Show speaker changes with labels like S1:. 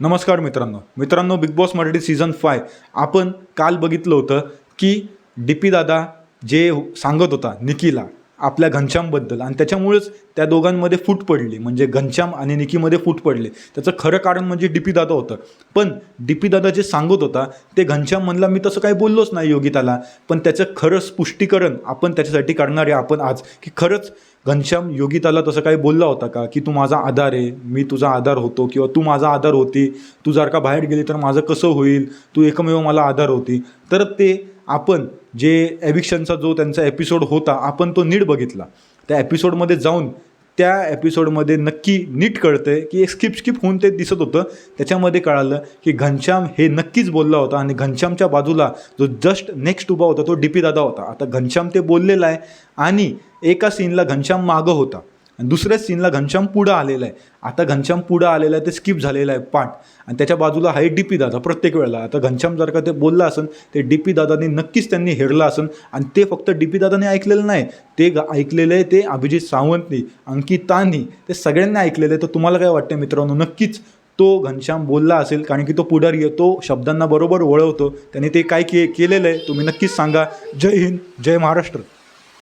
S1: नमस्कार मित्रांनो. मित्रांनो Bigg Boss Marathi season five आपण काल बघितलं होतं की डी पी दादा जे सांगत होता निकीला आपल्या घनश्यामबद्दल. आणि त्याच्यामुळेच त्या दोघांमध्ये फूट पडली. म्हणजे घनश्याम आणि निकीमध्ये फूट पडले. त्याचं खरं कारण म्हणजे डी पी दादा होतं. पण डी पी दादा जे सांगत होता ते घनश्याम म्हणला मी तसं काही बोललोच नाही योगिताला. पण त्याचं खरं स्पुष्टीकरण आपण त्याच्यासाठी करणार आहे आपण आज. की खरंच घनश्याम योगिताला तसं काही बोलला होता का? की तू माझा आधार आहे. मी तुझा आधार होतो. किंवा तू माझा आधार होती. तू जर का बाहेर गेली तर माझं कसं होईल? तू एकमेव मला आधार होती. तर ते आपण जे एविक्शनचा जो त्यांचा एपिसोड होता आपण तो नीट बघितला. त्या एपिसोडमध्ये जाऊन त्या एपिसोडमध्ये नक्की नीट कळतंय की एक स्किप स्किप होऊन ते दिसत होतं. त्याच्यामध्ये कळालं की घनश्याम हे नक्कीच बोलला होता आणि घनश्यामच्या बाजूला जो जस्ट नेक्स्ट उभा होता तो डी पी दादा होता. आता घनश्याम ते बोललेला आहे आणि एका सीनला घनश्याम मागं होता. आणि दुसऱ्या सीनला घनश्याम पुढं आलेला आहे. आता घनश्याम पुढं आलेला आहे ते स्किप झालेलं आहे पाठ आणि त्याच्या बाजूला आहे डी पी दादा प्रत्येक वेळेला. आता घनश्याम जर का ते बोललं असेल ते डी पी दादानी नक्कीच त्यांनी हेरलं असेल आणि ते फक्त डी पी दादाने ऐकलेलं नाही. ते ग- ऐकलेलं आहे ते अभिजित सावंतनी अंकितानी. ते सगळ्यांनी ऐकलेलं आहे. तर तुम्हाला काय वाटतं मित्रांनो? नक्कीच तो घनश्याम बोलला असेल कारण की तो पुढारी येतो तो शब्दांना बरोबर वळवतो. त्याने ते काय के केलेलं आहे तुम्ही नक्कीच सांगा. जय हिंद जय महाराष्ट्र.